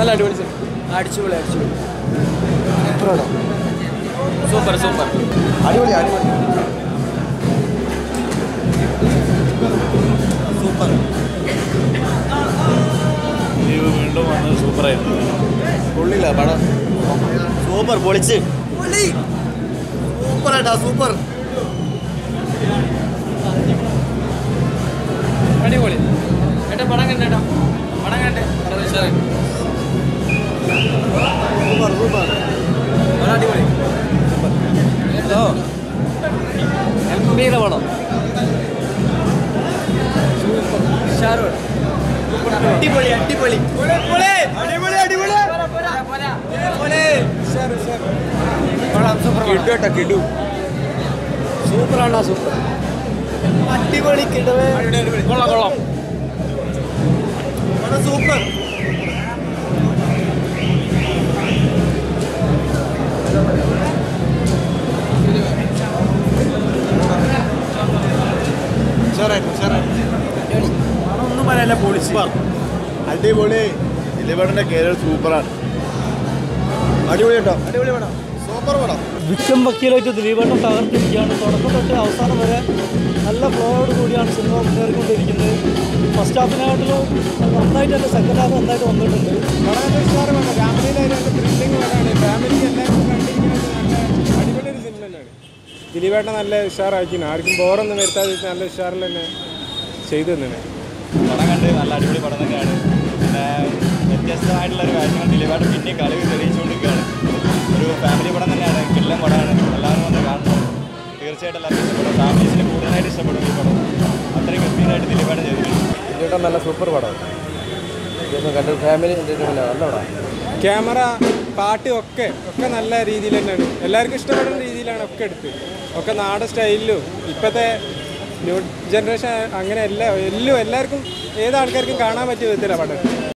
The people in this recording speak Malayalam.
നല്ല അടിപൊളി സിനിമ അടിച്ചുപൊളി അടിച്ചുപൊളി. Super super. അടിപൊളി അടിപൊളി. സൂപ്പർ. വീണ്ടും വന്നത് സൂപ്പറായിരുന്നു കൊള്ളില്ല പടം. സൂപ്പർ പൊളിച്ച്. സൂപ്പർ ആയിട്ടാ സൂപ്പർ. അടിപൊളി. ഏട്ടാ പടം കണ്ടേട്ടാ. പടം കണ്ടേ. ഗംഭീര പടം പടം. അടിപൊളി അടിപൊളി. അടിപൊളി അടിപൊളി സൂപ്പറാണോ സൂപ്പർ. അടിപൊളി കിടവേ. കൊള്ളാം കൊള്ളാം. ഒന്നും പറയാനില്ല പൊളിച്ച്. അടിപൊളി. ദിലീപേട്ടന്റെ കേരള സൂപ്പറാണ്. അടിപൊളി കേട്ടോ. അടിപൊളി പടം. സൂപ്പർ പടം. വിക്രം വക്കീലായിട്ട് ദിലീപേട്ടൻ തകർത്തിരിക്കുകയാണ്. തുടക്കം തൊട്ട് അവസാനം വരെ നല്ല ഫ്ലോയോട് കൂടിയാണ് സിനിമ കയറിക്കൊണ്ടിരിക്കുന്നത് ഫസ്റ്റ് ഹാഫിനായിട്ടും നന്നായിട്ട് തന്നെ സെക്കൻഡ് ഹാഫ് നന്നായിട്ട് വന്നിട്ടുണ്ട്. വളരെ ഉഷാറുമാണ് ഫാമിലിയിലായിട്ട് ദിലീപേട്ടൻ നല്ല ഉഷാറാക്കിന് ആർക്കും ബോറൊന്നും വരുത്താതെ നല്ല ഉഷാറിൽ തന്നെ ചെയ്തു തന്നെ പടം കണ്ട് നല്ല അടിപൊളി പടം തന്നെയാണ് പിന്നെ വ്യത്യസ്തമായിട്ടുള്ള ഒരു കാര്യങ്ങൾ ദിലീപേട്ട പിന്നെ കളി തെളിയിച്ചുകൊണ്ടിരിക്കുകയാണ്. ഒരു ഫാമിലി പടം തന്നെയാണ് കില്ലം പടമാണ്. എല്ലാവരും വന്ന് കാണുന്നത് തീർച്ചയായിട്ടും എല്ലാവർക്കും ഇഷ്ടപ്പെടും. ഫാമിലീസിന് കൂടുതലായിട്ട് ഇഷ്ടപ്പെടും ഈ പടം. അത്രയും ഗംഭീരമായിട്ട് ദിലീപേട്ട ചെയ്തിട്ടുണ്ട്. നല്ല സൂപ്പർ പടം. കണ്ടു ഫാമിലി എന്റർടൈൻമെന്റ് നല്ല പടം. ക്യാമറ പാട്ട് ഒക്കെ ഒക്കെ നല്ല രീതിയിൽ തന്നെയാണ്. എല്ലാവർക്കും ഇഷ്ടപ്പെടുന്ന രീതിയിലാണ് ഒക്കെ എടുത്ത് ഒക്കെ നാടൻ സ്റ്റൈലിലും ഇപ്പോഴത്തെ ന്യൂ ജനറേഷൻ അങ്ങനെ എല്ലാ എല്ലാം എല്ലാവർക്കും ഏത് ആൾക്കാർക്കും കാണാൻ പറ്റിയ വിധത്തിലാണ് പടം